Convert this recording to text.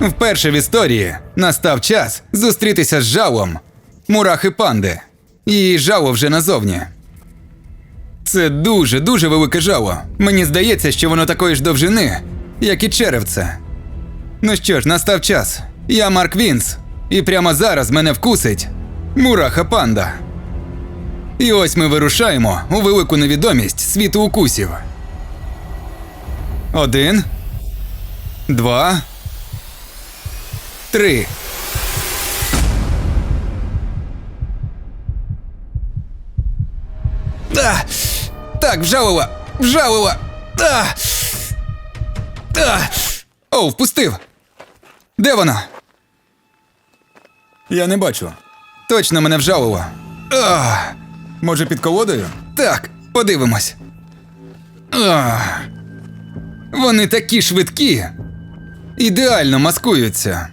Вперше в історії настав час зустрітися з жавом. Мурахи панди. І жаво вже назовні. Це дуже дуже велике жаво. Мені здається, що воно такої ж довжини, як і черевце. Ну що ж, настав час. Я Марк Вінс, і прямо зараз мене вкусить мураха панда. І ось ми вирушаємо у велику невідомість світу укусів. Один. Два. Три. А! Так, вжалила! Вжалила! А! А! О, впустив! Де вона? Я не бачу. Точно мене вжалило. А! Може, під колодою? Так, подивимось. А! Вони такі швидкі. Ідеально маскуються.